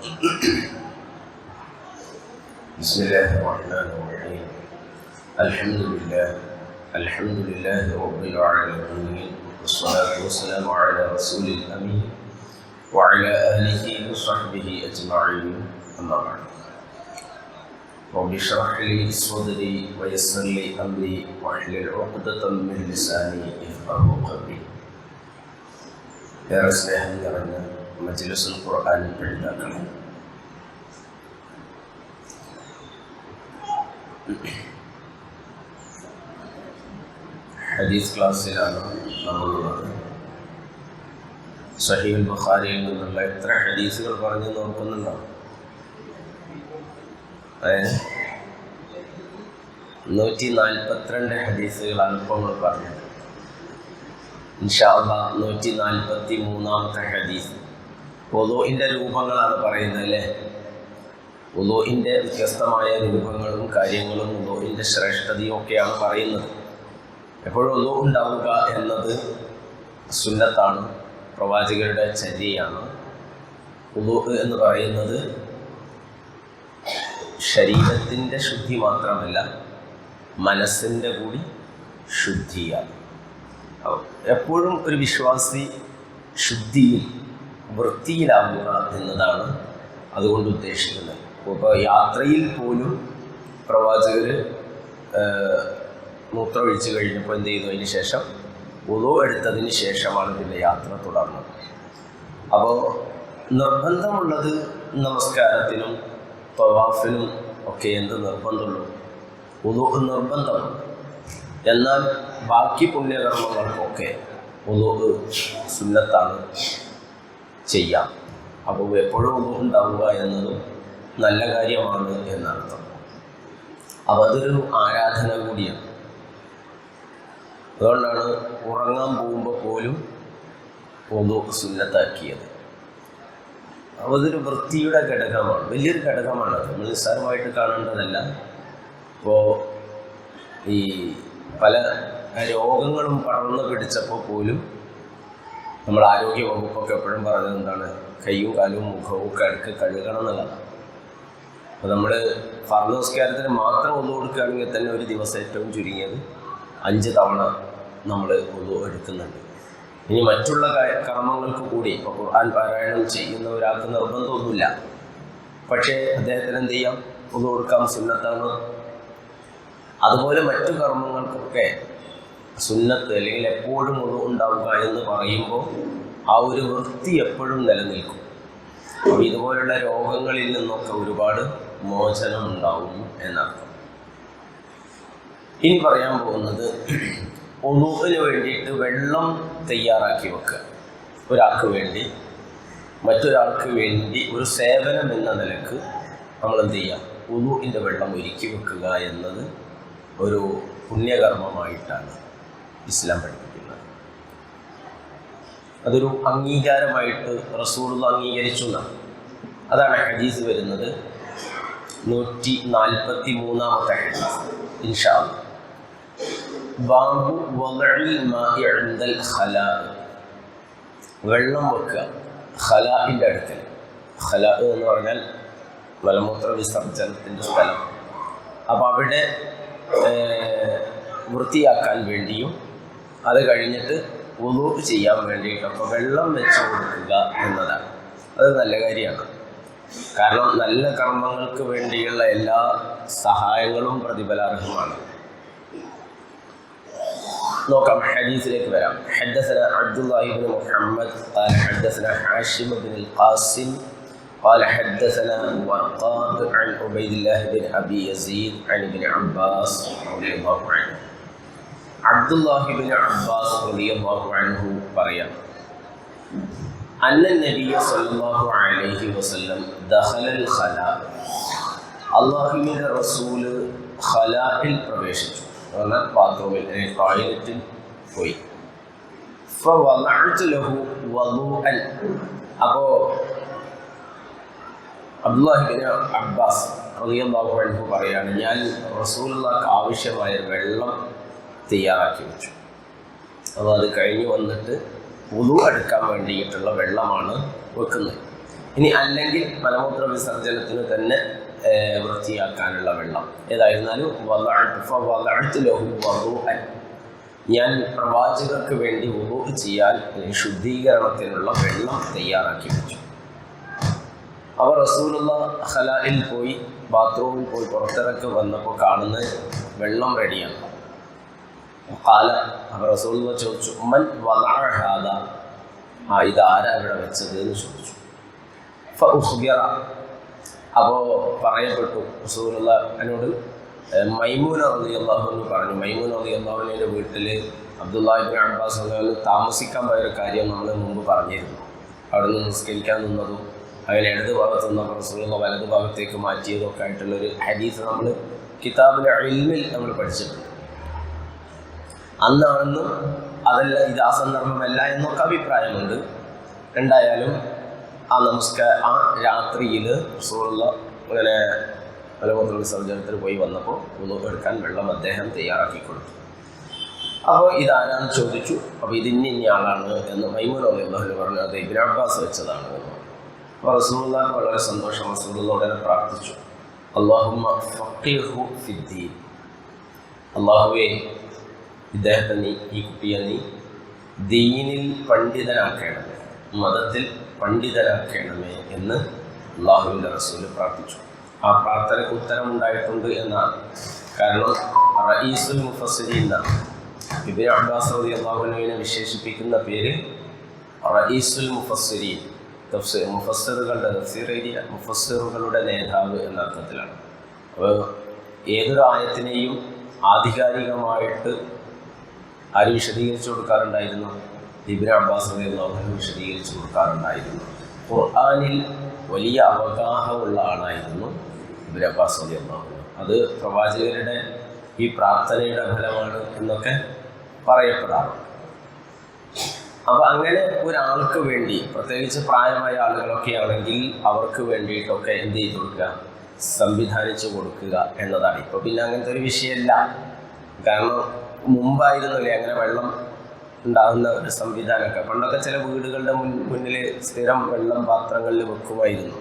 بسم الله الرحمن الرحيم. الحمد لله. الحمد لله رب العالمين. والصلاة والسلام على رسول الأمين وعلى آله وصحبه أجمعين. أما بعد. رب اشرح لي صدري ويسر لي أمري واحلل عقدة من لساني يفقه قلبي يا رسول الله നിറഞ്ഞ മജ്ലിസുൽ ഖുർആൻ എഴുതാക്കളെ ഹദീസ് ക്ലാസ്സിലാണ് നമ്മളുള്ളത് സഹീൽ ബുഖാരിയിൽ നിന്നുള്ള എത്ര ഹദീസുകൾ പറഞ്ഞു നോക്കുന്നുണ്ടോ ഏ നൂറ്റി നാൽപ്പത്തിരണ്ട് ഹദീസുകളാണ് ഇപ്പോൾ നമ്മൾ പറഞ്ഞത് ഇൻഷാല്ല നൂറ്റി നാൽപ്പത്തി മൂന്നാമത്തെ ഹദീസ് ഒലോയിന്റെ രൂപങ്ങളാണ് പറയുന്നത് അല്ലേ? ഒലോയിന്റെ വ്യത്യസ്തമായ രൂപങ്ങളും കാര്യങ്ങളും ഒലോയിന്റെ ശ്രേഷ്ഠതയും ഒക്കെയാണ് പറയുന്നത്. എപ്പോഴും ഒലോ ഉണ്ടാവുക എന്നത് സുന്നത്താണ് പ്രവാചകരുടെ ചര്യയാണ്. ഉലു എന്ന് പറയുന്നത് ശരീരത്തിന്റെ ശുദ്ധി മാത്രമല്ല മനസ്സിന്റെ കൂടി ശുദ്ധിയാണ്. എപ്പോഴും ഒരു വിശ്വാസി ശുദ്ധിയിൽ വൃത്തിയിലാവുക എന്നതാണ് അതുകൊണ്ട് ഉദ്ദേശിക്കുന്നത്. ഇപ്പോൾ യാത്രയിൽ പോലും പ്രവാചകർ മൂത്രമൊഴിച്ച് കഴിഞ്ഞപ്പോൾ എന്ത് ചെയ്തു? അതിന് ശേഷം ഉദോ എടുത്തതിന് ശേഷമാണ് പിന്നെ യാത്ര തുടർന്നത്. അപ്പോൾ നിർബന്ധമുള്ളത് നമസ്കാരത്തിനും തവാഫിനും ഒക്കെ എന്ത് നിർബന്ധമുള്ളൂ? ഉദോ നിർബന്ധമാണ്. എന്നാൽ ബാക്കി പുണ്യകർമ്മങ്ങൾക്കൊക്കെ ഒന്നു സുന്നത്താണ്. ചെയ്യാം. അപ്പോൾ എപ്പോഴും ഉണ്ടാവുക എന്നതും നല്ല കാര്യമാണ് എന്നർത്ഥം. അപ്പോൾ അതൊരു ആരാധന കൂടിയാണ്. അതുകൊണ്ടാണ് ഉറങ്ങാൻ പോകുമ്പോൾ പോലും ഒന്നു സുന്നത്താക്കിയത്. അപ്പോൾ അതൊരു വൃത്തിയുടെ ഘടകമാണ്. വലിയൊരു ഘടകമാണ് നമ്മൾ നിസ്സാരമായിട്ട് കാണേണ്ടതല്ല. ഇപ്പോൾ ഈ പല രോഗങ്ങളും പടർന്നു പിടിച്ചപ്പോൾ പോലും നമ്മൾ ആരോഗ്യ വകുപ്പൊക്കെ എപ്പോഴും പറഞ്ഞത് എന്താണ്? കൈയും കാലും മുഖവും കിഴക്ക് കഴുകണം എന്നുള്ളതാണ്. അപ്പോൾ നമ്മൾ ഫർണോസ്കാരത്തിന് മാത്രം ഒന്നു കൊടുക്കുകയാണെങ്കിൽ തന്നെ ഒരു ദിവസം ഏറ്റവും ചുരുങ്ങിയത് അഞ്ച് തവണ നമ്മൾ ഒന്നു എടുക്കുന്നുണ്ട്. ഇനി മറ്റുള്ള കർമ്മങ്ങൾക്ക് കൂടി ഇപ്പോൾ ഖുർആൻ പാരായണം ചെയ്യുന്ന ഒരാൾക്ക് നിർബന്ധമൊന്നുമില്ല. പക്ഷേ അദ്ദേഹത്തിന് എന്ത് ചെയ്യാം? ഒന്നു കൊടുക്കാം സുന്നത്താണ് അതുപോലെ മറ്റു കർമ്മങ്ങൾക്കൊക്കെ സുന്നത്ത് അല്ലെങ്കിൽ എപ്പോഴും ഉണ്ടാവുക എന്ന് പറയുമ്പോൾ ആ ഒരു വൃത്തി എപ്പോഴും നിലനിൽക്കും. അപ്പോൾ ഇതുപോലുള്ള രോഗങ്ങളിൽ നിന്നൊക്കെ ഒരുപാട് മോചനം ഉണ്ടാവും എന്നർത്ഥം. ഇനി പറയാൻ പോകുന്നത് ഒണുവിന് വേണ്ടിയിട്ട് വെള്ളം തയ്യാറാക്കി വെക്കുക. ഒരാൾക്ക് വേണ്ടി മറ്റൊരാൾക്ക് വേണ്ടി ഒരു സേവനം എന്ന നിലയ്ക്ക് നമ്മൾ എന്ത് ചെയ്യാം ഉളുവിന്റെ വെള്ളം ഒരുക്കി വെക്കുക എന്നത് ഒരു പുണ്യകർമ്മമായിട്ടാണ്. ഇസ്ലാം പഠിപ്പിക്കുന്നത്. അതൊരു അംഗീകാരമായിട്ട് റസൂൾ അംഗീകരിച്ചു എന്നാണ്. അതാണ് ഹദീസ് വരുന്നത്. നൂറ്റി നാൽപ്പത്തി മൂന്നാമത്തെ ഹദീസ് ഇൻഷാ ബാബു വെള്ളം വെക്കുക. ഖലാഇന്റെ അടുക്കൽ. ഖലാ എന്ന് പറഞ്ഞാൽ മലമൂത്ര വിസർജനത്തിന്റെ സ്ഥലം. അപ്പോൾ അവിടെ വൃത്തിയാക്കാൻ വേണ്ടിയും അത് കഴിഞ്ഞിട്ട് ഉളു ചെയ്യാൻ വേണ്ടിയിട്ടൊക്കെ വെള്ളം വെച്ച് കൊടുക്കുക എന്നതാണ് അത് നല്ല കാര്യമാണ് കാരണം നല്ല കർമ്മങ്ങൾക്ക് വേണ്ടിയുള്ള എല്ലാ സഹായങ്ങളും പ്രതിഫലാർഹമാണ് നോക്കാം ഹദീസിലേക്ക് വരാം حدثنا عبد الله بن محمد قال حدثنا حاشم بن القاسم قال حدثنا وقاد عن عبيد الله بن ابي يزيد عن ابن عباس رضي الله عنه അബ്ദുല്ലാഹിബിൻ അബ്ബാസ് റളിയല്ലാഹു അൻഹു പറയാം അന്ന നബിയ സല്ലല്ലാഹു അലൈഹി വസല്ലം ദഹലൽ ഖല. അള്ളാഹുവിന്റെ റസൂൽ ഖലാഹിൽ പ്രവേശിച്ചു. പറഞ്ഞാൽ ബാത്റൂമിൽ ടോയ്ലറ്റിൽ പോയി. അപ്പോ അബ്ദുല്ലാഹിബിന് അബ്ബാസ് റളിയല്ലാഹു അൻഹു പറയാണ് ഞാൻ റസൂലുള്ളാഹ്ക്ക് ആവശ്യമായ വെള്ളം തയ്യാറാക്കി വെച്ചു. അപ്പോൾ അത് കഴിഞ്ഞ് വന്നിട്ട് ഉളു എടുക്കാൻ വേണ്ടിയിട്ടുള്ള വെള്ളമാണ് വെക്കുന്നത്. ഇനി അല്ലെങ്കിൽ മലമൂത്ര വിസർജനത്തിന് തന്നെ വൃത്തിയാക്കാനുള്ള വെള്ളം. ഏതായിരുന്നാലും. ഞാൻ പ്രവാചകർക്ക് വേണ്ടി ഉപ ചെയ്യാൻ ശുദ്ധീകരണത്തിനുള്ള വെള്ളം തയ്യാറാക്കി വെച്ചു. അവർ റസൂലുള്ള ഹലാലിൽ പോയി ബാത്റൂമിൽ പോയി പുറത്തിറക്കി വന്നപ്പോൾ കാണുന്നത് വെള്ളം റെഡിയാണ്. കാല അവർ റസൂലുള്ള ചോദിച്ചു മൻ വലാഹാദ ആ ഇത് ഇവിടെ വെച്ചത് എന്ന് ചോദിച്ചു. അപ്പോൾ പറയപ്പെട്ടു റസൂലുള്ള എന്നോട് മൈമൂൻ അള്ളാഹു എന്ന് പറഞ്ഞു മൈമൂൻ റതി അള്ളാഹുവിന്റെ വീട്ടിൽ അബ്ദുല്ലാഹിബിൻ അബ്ബാസ് താമസിക്കാൻ പോയൊരു കാര്യം നമ്മൾ മുമ്പ് പറഞ്ഞിരുന്നു. അവിടെ നിന്ന് നിസ്കരിക്കാൻ നിന്നതും അങ്ങനെ ഇടത് ഭാഗത്ത് നിന്ന് റസൂലുള്ള വലത് ഭാഗത്തേക്ക് മാറ്റിയതൊക്കെ ആയിട്ടുള്ളൊരു ഹദീസ് നമ്മൾ കിതാബിലെ അഴിമിൽ നമ്മൾ പഠിച്ചിട്ടുണ്ട്. അന്നാണെന്നും അതല്ല ഇത് ആ സന്ദർഭമല്ല എന്നൊക്കെ അഭിപ്രായമുണ്ട്. എന്തായാലും ആ നമസ്കാര ആ രാത്രിയിൽ റസൂലുള്ള അങ്ങനെ മലമൂത്ര വിസർജനത്തിന് പോയി വന്നപ്പോൾ ഒന്ന് എടുക്കാൻ വെള്ളം അദ്ദേഹം തയ്യാറാക്കി കൊടുത്തു. അപ്പോൾ ഇതാരാന്ന് ചോദിച്ചു. അപ്പോൾ ഇതിന്നിന്ന ആളാണ് എന്ന് മൈമൂൻ അള്ളാഹു പറഞ്ഞു അത് ഇബിൻ അബ്ബാസ് വെച്ചതാണ് അപ്പോൾ റസൂള്ള വളരെ സന്തോഷം റസൂള്ളതോടെ പ്രാർത്ഥിച്ചു. അള്ളാഹുമ്മ അള്ളാഹുവേ ഇദ്ദേഹത്തെ നീ ഈ കുട്ടിയെ നീ ദീനിൽ പണ്ഡിതനാക്കേണമേ മതത്തിൽ പണ്ഡിതനാക്കേണമേ എന്ന് അള്ളാഹുവിന്റെ റസൂൽ പ്രാർത്ഥിച്ചു. ആ പ്രാർത്ഥനയ്ക്ക് ഉത്തരമുണ്ടായിട്ടുണ്ട് എന്നാണ്. കാരണം റഈസുൽ മുഫസരി എന്നാണ്. ഇബിൻ അബ്ബാസ് റബി അള്ളാഹുനുവിനെ വിശേഷിപ്പിക്കുന്ന പേര് റഈസുൽ മുഫസ്സിരി തഫ്സീർ മുഫസ്സിറുകളുടെ തഫ്സീർ എഴുതിയ മുഫസ്സിറുകളുടെ നേതാവ് എന്ന അർത്ഥത്തിലാണ്. അപ്പോൾ ഏതൊരു ആയത്തിനെയും ആധികാരികമായിട്ട് ആര് വിശദീകരിച്ചു കൊടുക്കാറുണ്ടായിരുന്നു? ഇബിൻ അബ്ബാസ് റളിയല്ലാഹു വിശദീകരിച്ചു കൊടുക്കാറുണ്ടായിരുന്നു. ഖുർആാനിൽ വലിയ അവഗാഹമുള്ള ആളായിരുന്നു ഇബിൻ അബ്ബാസ് റളിയല്ലാഹു അത് പ്രവാചകരുടെ ഈ പ്രാർത്ഥനയുടെ ഫലമാണ് എന്നൊക്കെ പറയപ്പെടാറുണ്ട്. അപ്പോൾ അങ്ങനെ ഒരാൾക്ക് വേണ്ടി പ്രത്യേകിച്ച് പ്രായമായ ആളുകളൊക്കെ ആണെങ്കിൽ അവർക്ക് വേണ്ടിയിട്ടൊക്കെ എന്ത് ചെയ്ത് കൊടുക്കുക? സംവിധാനിച്ചു കൊടുക്കുക എന്നതാണ്. ഇപ്പോൾ പിന്നെ അങ്ങനത്തെ ഒരു വിഷയമല്ല. കാരണം മുമ്പായിരുന്നില്ലേ അങ്ങനെ വെള്ളം ഉണ്ടാകുന്ന ഒരു സംവിധാനമൊക്കെ. പണ്ടൊക്കെ ചില വീടുകളുടെ മുൻ മുന്നിൽ സ്ഥിരം വെള്ളം പാത്രങ്ങളിൽ വെക്കുമായിരുന്നു.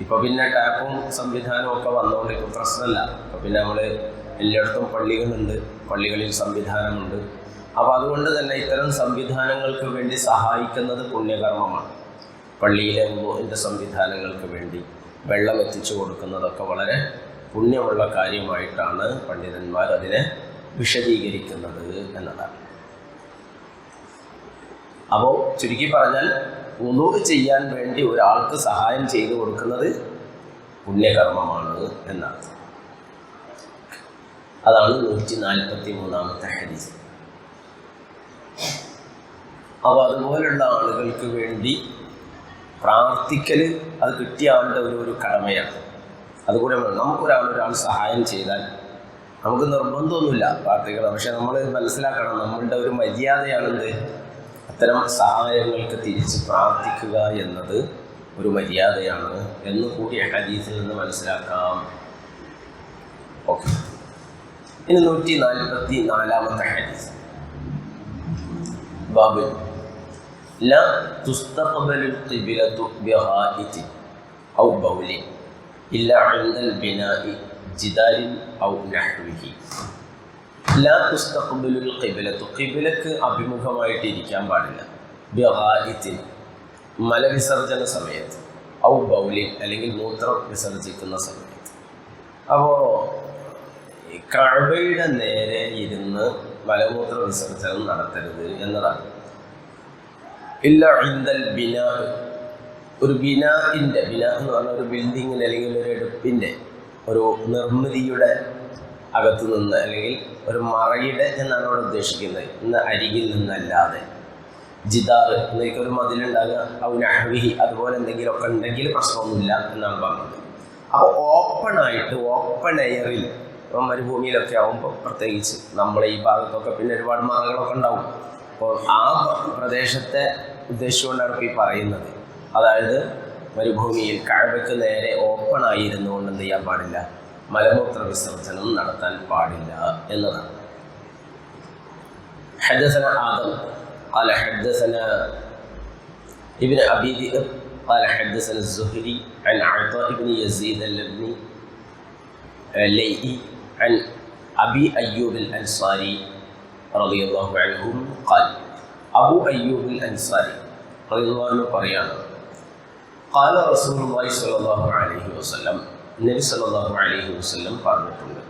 ഇപ്പോൾ പിന്നെ ടാപ്പും സംവിധാനവും ഒക്കെ വന്നുകൊണ്ട് ഇപ്പോൾ പ്രശ്നമല്ല അപ്പോൾ പിന്നെ നമ്മൾ എല്ലായിടത്തും പള്ളികളുണ്ട്. പള്ളികളിൽ സംവിധാനമുണ്ട്. അപ്പോൾ അതുകൊണ്ട് തന്നെ ഇത്തരം സംവിധാനങ്ങൾക്ക് വേണ്ടി സഹായിക്കുന്നത് പുണ്യകർമ്മമാണ്. പള്ളിയിലെ മോഹിന്റെ സംവിധാനങ്ങൾക്ക് വേണ്ടി വെള്ളം എത്തിച്ചു കൊടുക്കുന്നതൊക്കെ വളരെ പുണ്യമുള്ള കാര്യമായിട്ടാണ് പണ്ഡിതന്മാർ അതിനെ വിശദീകരിക്കുന്നത് എന്നതാണ്. അപ്പോൾ ചുരുക്കി പറഞ്ഞാൽ വുളു ചെയ്യാൻ വേണ്ടി ഒരാൾക്ക് സഹായം ചെയ്തു കൊടുക്കുന്നത് പുണ്യകർമ്മമാണ് എന്നാണ്. അതാണ് നൂറ്റി നാൽപ്പത്തി മൂന്നാമത്തെ ഹദീസ്. അപ്പോൾ അതുപോലുള്ള ആളുകൾക്ക് വേണ്ടി പ്രാർത്ഥിക്കൽ അത് കിട്ടിയ ആളുടെ ഒരു ഒരു കടമയാണ്. അതുകൂടെ നമുക്കൊരാൾ ഒരാൾ സഹായം ചെയ്താൽ നമുക്ക് നിർബന്ധമൊന്നുമില്ല പ്രാർത്ഥിക്കണം പക്ഷെ നമ്മൾ മനസ്സിലാക്കണം നമ്മളുടെ ഒരു മര്യാദയാണെന്ത് അത്തരം സഹായങ്ങൾക്ക് തിരിച്ച് പ്രാർത്ഥിക്കുക എന്നത് ഒരു മര്യാദയാണ് എന്ന് കൂടി ഹദീസിൽ നിന്ന് മനസ്സിലാക്കാം ഓക്കെ ഇനി നൂറ്റി നാൽപ്പത്തി നാലാമത്തെ ഹദീസ് ബാബു لا تستقبل القبلة بغائط أو بول إلا عند البناء ജിദാലിൻ ഔ നഹ്വിഹി. ലാ തുസ്തഖ്ബിലുൽ ഖിബലത്തു. ഖിബിലക്ക് അഭിമുഖമായിട്ട് ഇരിക്കാൻ പാടില്ല. ബിഹായിത്തിൻ മലവിസർജന സമയത്ത്. ഔ ബൗലിൻ അല്ലെങ്കിൽ മൂത്രം വിസർജിക്കുന്ന സമയത്ത്. അപ്പോൾ കഴബയുടെ നേരെ ഇരുന്ന് മലമൂത്ര വിസർജനം നടത്തരുത് എന്നതാണ്. ഇല്ല ഇന്തൽ ബിനാ. ഒരു ബിനാഇന്റെ ബിനാ എന്ന് പറഞ്ഞ ഒരു ബിൽഡിങ്ങിന്റെ അല്ലെങ്കിൽ ഒരു എടുപ്പിന്റെ ഒരു നിർമ്മിതിയുടെ അകത്ത് നിന്ന് അല്ലെങ്കിൽ ഒരു മറയുടെ എന്നാണ് അവിടെ ഉദ്ദേശിക്കുന്നത്. ഇന്ന് അരികിൽ നിന്നല്ലാതെ. ജിദാറ് എന്നൊക്കെ ഒരു മതിലുണ്ടാകുക ഔനഹ്വിഹി അതുപോലെ എന്തെങ്കിലുമൊക്കെ ഉണ്ടെങ്കിൽ പ്രശ്നമൊന്നുമില്ല എന്നാണ് പറഞ്ഞത്. അപ്പോൾ ഓപ്പൺ ആയിട്ട് ഓപ്പൺ എയറിൽ ഇപ്പം മരുഭൂമിയിലൊക്കെ ആകുമ്പോൾ പ്രത്യേകിച്ച് നമ്മളെ ഈ ഭാഗത്തൊക്കെ പിന്നെ ഒരുപാട് മറകളൊക്കെ ഉണ്ടാവും. അപ്പോൾ ആ പ്രദേശത്തെ ഉദ്ദേശിച്ചുകൊണ്ടാണ് ഇപ്പോൾ ഈ പറയുന്നത്. അതായത് മരുഭൂമിയിൽ കഴവയ്ക്ക് നേരെ ഓപ്പൺ ആയിരുന്നുകൊണ്ട് എന്ത് ചെയ്യാൻ പാടില്ല മലമൂത്ര വിസർജനം നടത്താൻ പാടില്ല എന്നതാണ് حدثنا آدم قال حدثنا ابن أبي ذئب قال حدثنا الزهري عن عطاء بن يزيد اللبني الليئي عن أبي أيوب الأنصاري رضي الله عنهم قال أبو أيوب الأنصاري رضي الله عنه പറയാണ് قال رسول الله صلى الله عليه وسلم النبي കാല റസൂലുമായി സല്ലാഹു അലഹി വസ്ലം നബി സല്ലാഹു അലഹി വസ്ലം പറഞ്ഞിട്ടുണ്ട്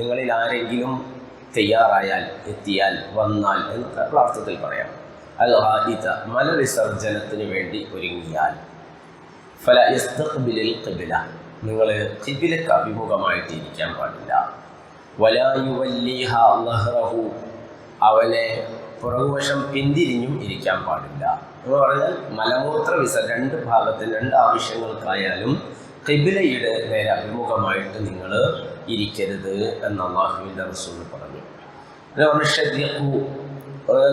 നിങ്ങളിൽ ആരെങ്കിലും തയ്യാറായാൽ എത്തിയാൽ വന്നാൽ എന്ന് പ്രാർത്ഥത്തിൽ പറയാം. അൽ ആദിത മലവിസർജനത്തിന് വേണ്ടി ഒരുങ്ങിയാൽ. ഫല യസ്തഖ്ബിലിൽ ഖിബില. നിങ്ങൾ ഖിബിലക്ക് അഭിമുഖമായിട്ട് ഇരിക്കാൻ പാടില്ല വലായുവല്ലിഹ ലഹ്റഹു അവനെ പുറകുവശം പിന്തിരിഞ്ഞും ഇരിക്കാൻ പാടില്ല. എന്ന് പറഞ്ഞാൽ മലമൂത്ര വിസ രണ്ട് ഭാഗത്തിൽ രണ്ട് ആവശ്യങ്ങൾക്കായാലും കിബിലയുടെ നേരെ അഭിമുഖമായിട്ട് നിങ്ങൾ ഇരിക്കരുത് എന്ന് അള്ളാഹുവിന്റെ റസൂൽ പറഞ്ഞു. ഷദ്യഖു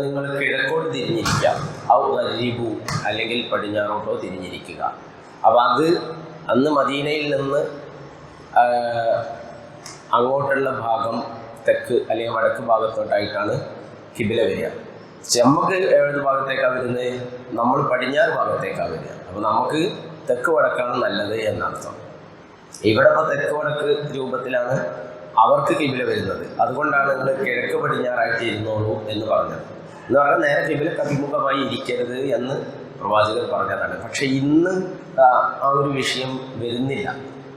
നിങ്ങൾ കിഴക്കോട്ട് തിരിഞ്ഞിരിക്കാം ഔ ഗരീബു. അല്ലെങ്കിൽ പടിഞ്ഞാറോട്ടോ തിരിഞ്ഞിരിക്കുക. അപ്പം അത് അന്ന് മദീനയിൽ നിന്ന് അങ്ങോട്ടുള്ള ഭാഗം തെക്ക് അല്ലെങ്കിൽ വടക്ക് ഭാഗത്തോട്ടായിട്ടാണ് കിബില വരിക. ചെമ്മക്ക് ഏത് ഭാഗത്തേക്കാണ് വരുന്നത് നമ്മൾ പടിഞ്ഞാറ് ഭാഗത്തേക്കാണ് വരിക. അപ്പോൾ നമുക്ക് തെക്ക് വടക്കാണ് നല്ലത് എന്നർത്ഥം. ഇവിടെ ഇപ്പോൾ തെക്ക് വടക്ക് രൂപത്തിലാണ് അവർക്ക് കിബില വരുന്നത്. അതുകൊണ്ടാണ് നിങ്ങൾ കിഴക്ക് പടിഞ്ഞാറായിട്ട് ഇരുന്നോളൂ എന്ന് പറഞ്ഞത്. എന്ന് പറഞ്ഞാൽ നേരെ കിബിലക്ക് അഭിമുഖമായി ഇരിക്കരുത് എന്ന് പ്രവാചകർ പറഞ്ഞതാണ്. പക്ഷെ ഇന്ന് ആ ഒരു വിഷയം വരുന്നില്ല.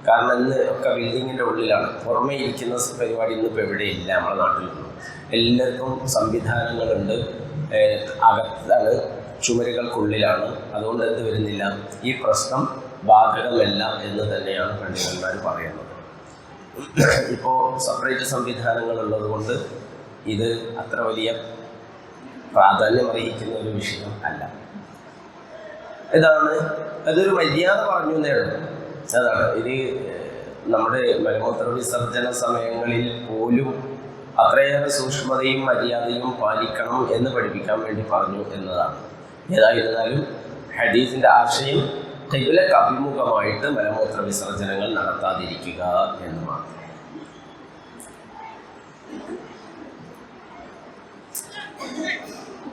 കാരണം ഇന്ന് ഒക്കെ ബിൽഡിങ്ങിന്റെ ഉള്ളിലാണ്. പുറമേ ഇരിക്കുന്ന പരിപാടി ഇന്നിപ്പോൾ എവിടെയില്ല നമ്മുടെ നാട്ടിലൊന്നും എല്ലാവർക്കും സംവിധാനങ്ങളുണ്ട്. അകത്താണ് ചുമരുകൾക്കുള്ളിലാണ്. അതുകൊണ്ട് എന്ത് വരുന്നില്ല? ഈ പ്രശ്നം ബാധകമല്ല എന്ന് തന്നെയാണ് പണ്ഡിതന്മാർ പറയുന്നത്. ഇപ്പോൾ സെപ്പറേറ്റ് സംവിധാനങ്ങൾ ഉള്ളതുകൊണ്ട് ഇത് അത്ര വലിയ പ്രാധാന്യം അറിയിക്കുന്ന ഒരു വിഷയം അല്ല. ഇതാണ് അതൊരു മര്യാദ പറഞ്ഞു എന്നേ ഉള്ളൂ. അതാണ്. ഇത് നമ്മുടെ മലമൂത്ര വിസർജന സമയങ്ങളിൽ പോലും അത്രയേറെ സൂക്ഷ്മതയും മര്യാദയും പാലിക്കണം എന്ന് പഠിപ്പിക്കാൻ വേണ്ടി പറഞ്ഞു എന്നതാണ്. ഏതായിരുന്നാലും ഹദീസിന്റെ ആശയം കൈലക്ക് അഭിമുഖമായിട്ട് മലമൂത്ര വിസർജനങ്ങൾ നടത്താതിരിക്കുക എന്ന് മാത്രം.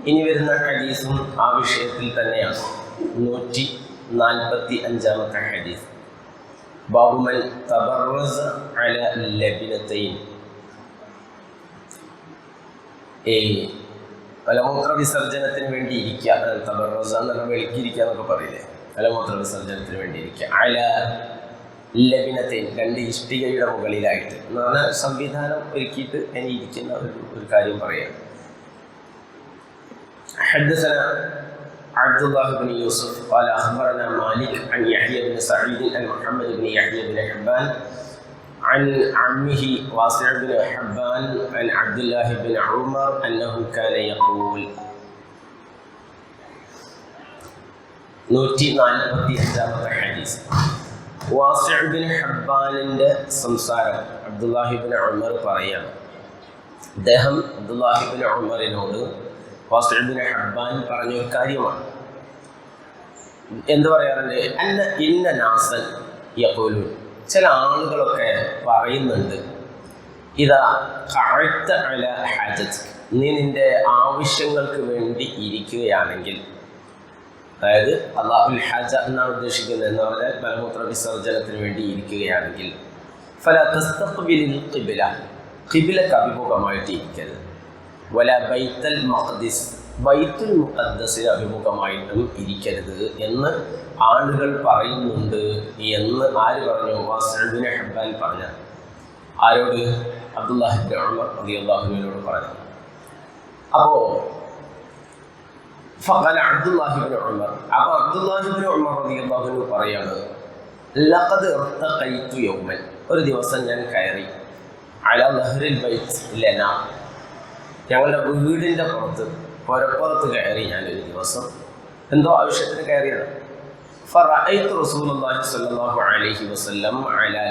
ഇനി വരുന്ന ഹദീസും ആ വിഷയത്തിൽ തന്നെയാണ്. നൂറ്റി നാൽപ്പത്തി അഞ്ചാമത്തെ ഹദീസ്. ബാബുമൻ തബറസ അല ലബിനത്തൈൻ ഈ മലമൂത്ര വിസർജനത്തിന് വേണ്ടി ഇരിക്കുക അതാണ് തബറസ എന്ന് പറഞ്ഞാൽ വെളുക്കിയിരിക്കുക എന്നൊക്കെ പറയില്ലേ മലമൂത്ര വിസർജനത്തിന് വേണ്ടി ഇരിക്കുക അല ലബിനത്തൈൻ രണ്ട് ഇഷ്ടികയുടെ മുകളിലായിട്ട് എന്ന് പറഞ്ഞാൽ സംവിധാനം ഒരുക്കിയിട്ട് ഇനി ഇരിക്കുന്ന ഒരു ഒരു കാര്യം പറയാം حدثنا عبد الله بن يوسف قال اخبرنا مالك عن يحيى بن سعيد عن محمد بن يحيى بن حبان عن عمه واسع بن حبان عن عبد الله بن عمر انه كان يقول നൂറ്റി നാൽപ്പത്തി അഞ്ചാമത്തെ ഹദീസ് വാസിബിൻ ഹബ്ബാനിൻ്റെ സംസാരം അബ്ദുല്ലാഹിബിൻ ഉമർ പറയാണ് അദ്ദേഹം അബ്ദുല്ലാഹിബിൻ ഉമറിനോട് വാസുബിൻ ഹബ്ബാൻ പറഞ്ഞ ഒരു കാര്യമാണ്. എന്ത് പറയാറുണ്ട്? അന്ന ഇന്ന നാസൻ യപ്പോലും ചില ആളുകളൊക്കെ പറയുന്നുണ്ട് ഇതാ കഴുത്ത അല ഹാജത്ത് നീ നിന്റെ ആവശ്യങ്ങൾക്ക് വേണ്ടി ഇരിക്കുകയാണെങ്കിൽ. അതായത് അള്ളാഹുൽ ഹജ എന്നാണ് ഉദ്ദേശിക്കുന്നത്. എന്ന് പറഞ്ഞാൽ മലമൂത്ര വിസർജനത്തിന് വേണ്ടി ഇരിക്കുകയാണെങ്കിൽ. ഫല തസ്തഖ്ബിലിൽ ഖിബ്ല. ഖിബ്ലക്ക് അഭിമുഖമായിട്ട് ഇരിക്കരുത്. വല ബൈത്തൽ മഹദിസ് ബൈത്തുൽ മുഖദ്ദസിന് അഭിമുഖമായിട്ടും ഇരിക്കരുത് എന്ന് ആളുകൾ പറയുന്നുണ്ട് എന്ന് ആര് പറഞ്ഞു? വാസുബിനെ ഹബ്ബാൻ പറഞ്ഞ ആരോട്? അബ്ദുല്ലാഹിബിൻ ഉമർ റളിയല്ലാഹുവിനോട് പറഞ്ഞു. അപ്പോൾ ഫഖല അബ്ദുല്ലാഹിബിൻ ഉമർ. അപ്പോൾ അബ്ദുല്ലാഹിബിൻ ഉമർ റളിയല്ലാഹു പറയാണ് ലഖദ് ഇർതഖൈതു യൗമൻ. ഒരു ദിവസം ഞാൻ കയറി. അല ലഹ്റിൽ ബൈത്ത് ലന. ഞങ്ങളുടെ വീടിന്റെ പുറത്ത് പുരപ്പുറത്ത് കയറി ഞാനൊരു ദിവസം എന്തോ ആവശ്യത്തിന് കയറിയത്. ഫറഅയ്തു റസൂലുള്ളാഹി സ്വല്ലല്ലാഹു അലൈഹി വസല്ലം അലാ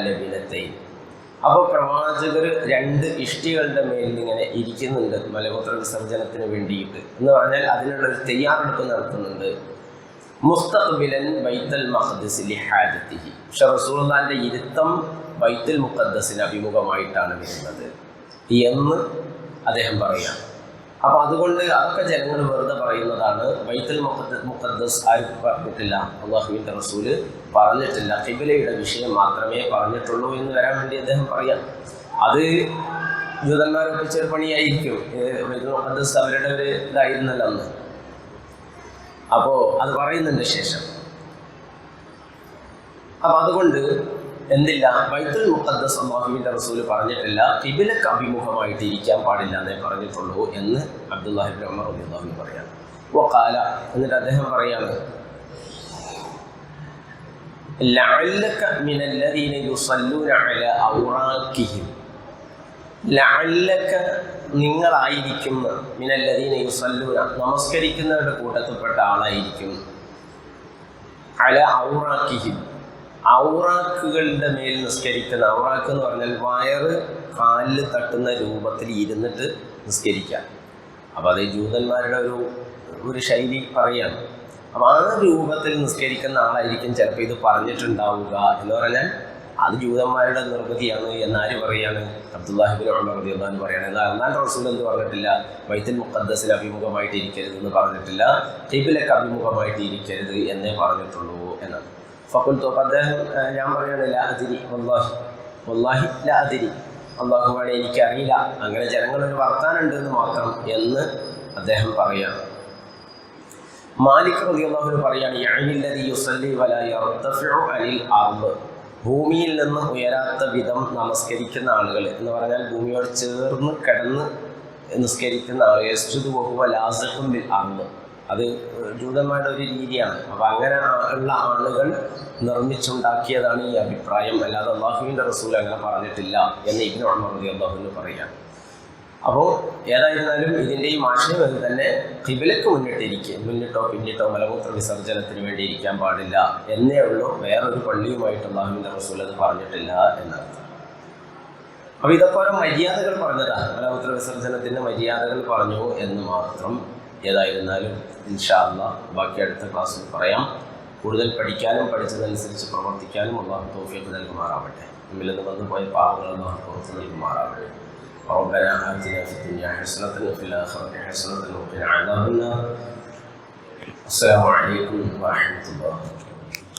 അപ്പോൾ പ്രവാചകർ രണ്ട് ഇഷ്ടികളുടെ മേലിൽ ഇങ്ങനെ ഇരിക്കുന്നുണ്ട് മലമൂത്ര വിസർജനത്തിന് വേണ്ടിയിട്ട്. എന്ന് പറഞ്ഞാൽ അതിനുള്ള ഒരു തയ്യാറെടുപ്പ് നടത്തുന്നുണ്ട്. മുസ്തഖ്ബിലൻ ബൈത്തൽ മഖദ്ദിസ് ലിഹാജത്തിഹി പക്ഷെ റസൂലുള്ളാഹിന്റെ ഇരുത്തം ബൈത്തുൽ മുഖദ്ദസിന് അഭിമുഖമായിട്ടാണ് വരുന്നത്. എന്ന് അദ്ദേഹം പറയാം അപ്പോൾ അതുകൊണ്ട് അതൊക്കെ ജനങ്ങൾ വെറുതെ പറയുന്നതാണ് ബൈത്തുൽ മുഖദ്ദ മുഖദ്ദസ് ആരും പറഞ്ഞിട്ടില്ല അള്ളാഹുവിന്റെ റസൂൽ പറഞ്ഞിട്ടില്ല. കിബിലയുടെ വിഷയം മാത്രമേ പറഞ്ഞിട്ടുള്ളൂ എന്ന് വരാൻ വേണ്ടി അദ്ദേഹം പറയാം. അത് ജൂതന്മാർ ഒപ്പിച്ചൊരു പണിയായിരിക്കും. ബൈത്തുൽ മുഖദ്ദസ് അവരുടെ ഒരു ഇതായിരുന്നല്ലോ അന്ന്. അപ്പോൾ അത് പറയുന്നുണ്ട് ശേഷം. അപ്പം അതുകൊണ്ട് എന്തില്ല? ബൈത്തുൽ മുഖദ്ദസ് അള്ളാഹുവിന്റെ റസൂൽ പറഞ്ഞിട്ടില്ല. കിബിലക്ക് അഭിമുഖമായിട്ട് ഇരിക്കാൻ പാടില്ല എന്നേ പറഞ്ഞിട്ടുള്ളൂ എന്ന് അബ്ദുല്ലാഹിബ് ഉമർ അള്ളാഹു പറയാണ്. ഓ കാല എന്നിട്ട് അദ്ദേഹം പറയാണ് നിങ്ങളായിരിക്കും മിനല്ലദീന യുസല്ലൂന നമസ്കരിക്കുന്നവരുടെ കൂട്ടത്തിൽപ്പെട്ട ആളായിരിക്കും. അല ഔറാഖിഹിം ഔറാക്കുകളുടെ മേൽ നിസ്കരിക്കുന്ന ഔറാക്ക് എന്ന് പറഞ്ഞാൽ വയറ് കാലിൽ തട്ടുന്ന രൂപത്തിൽ ഇരുന്നിട്ട് നിസ്കരിക്കാം അപ്പോൾ അത് ജൂതന്മാരുടെ ഒരു ഒരു ശൈലി പറയാണ്. അപ്പോൾ ആ രൂപത്തിൽ നിസ്കരിക്കുന്ന ആളായിരിക്കും ചിലപ്പോൾ ഇത് പറഞ്ഞിട്ടുണ്ടാവുക എന്ന് പറഞ്ഞാൽ അത് ജൂതന്മാരുടെ നിർമ്മിതിയാണ് എന്നാര് പറയാണ്? അബ്ദുല്ലാഹിബിൻ റളിയല്ലാഹു അൻഹു പറയാണ്. എന്നാൽ അന്നാൻ റസൂൽ എന്ന് പറഞ്ഞിട്ടില്ല? വൈദ്യൻ മുഖദ്ദസിൽ അഭിമുഖമായിട്ട് ഇരിക്കരുത് എന്ന് പറഞ്ഞിട്ടില്ല. ടൈബിലൊക്കെ അഭിമുഖമായിട്ട് ഇരിക്കരുത് എന്നേ പറഞ്ഞിട്ടുള്ളൂ എന്നാണ്. ഫക്കുൽത്തു അപ്പം അദ്ദേഹം ഞാൻ പറയുകയാണ് ലാ അതിരി വല്ലാഹി വല്ലാഹി ലാ അതിരി അള്ളാഹുവാണ് എനിക്കറിയില്ല അങ്ങനെ ജനങ്ങളൊരു വർത്താനുണ്ട് എന്ന് മാത്രം എന്ന് അദ്ദേഹം പറയാം. മാലിക് റളിയല്ലാഹു പറയാണ് യാനില്ലതി യുസല്ലി വലാ യർതഫിഉ അനിൽ അർബ് ഭൂമിയിൽ നിന്ന് ഉയരാത്ത വിധം നമസ്കരിക്കുന്ന ആളുകൾ എന്ന് പറഞ്ഞാൽ ഭൂമിയോട് ചേർന്ന് കിടന്ന് നിസ്കരിക്കുന്ന ആളുകൾ ലാസിഖും ബിൽ അർദ്. അത് ജൂതന്മാരുടെ ഒരു രീതിയാണ്. അപ്പോൾ അങ്ങനെ ഉള്ള ആളുകൾ നിർമ്മിച്ചുണ്ടാക്കിയതാണ് ഈ അഭിപ്രായം. അല്ലാതെ അള്ളാഹുവിന്റെ റസൂൽ അങ്ങനെ പറഞ്ഞിട്ടില്ല എന്ന് ഇബിൻ ഉമർ അള്ളാഹുവിന് പറയാം അപ്പോൾ ഏതായിരുന്നാലും ഇതിന്റെ ഈ ആശയം അത് തന്നെ കിബിലക്ക് മുന്നിട്ടിരിക്കുക മുന്നിട്ടോ പിന്നിട്ടോ മലമൂത്ര വിസർജനത്തിന് വേണ്ടി ഇരിക്കാൻ പാടില്ല എന്നേ ഉള്ളൂ. വേറൊരു പള്ളിയുമായിട്ട് അള്ളാഹുവിന്റെ റസൂൽ അത് പറഞ്ഞിട്ടില്ല എന്നർത്ഥം അപ്പോൾ ഇതൊക്കെ ഓരോ മര്യാദകൾ പറഞ്ഞതാണ്. മലമൂത്ര വിസർജനത്തിന്റെ മര്യാദകൾ പറഞ്ഞു എന്ന് മാത്രം ഏതായിരുന്നാലും ഇൻഷാ അള്ളാഹ് ബാക്കി അടുത്ത ക്ലാസ്സിൽ പറയാം കൂടുതൽ പഠിക്കാനും പഠിച്ചതനുസരിച്ച് പ്രവർത്തിക്കാനും അള്ളാഹു തോഫിയൊക്കെ നൽകുമാറാവട്ടെ നമ്മിൽ നിന്ന് വന്നു പോയ പാവങ്ങൾ അള്ളാഹു പുറത്ത് നൽകുമാറാവട്ടെ ربنا آتنا في الدنيا حسنة وفي الآخرة حسنة وقنا عذاب النار السلام عليكم ورحمة الله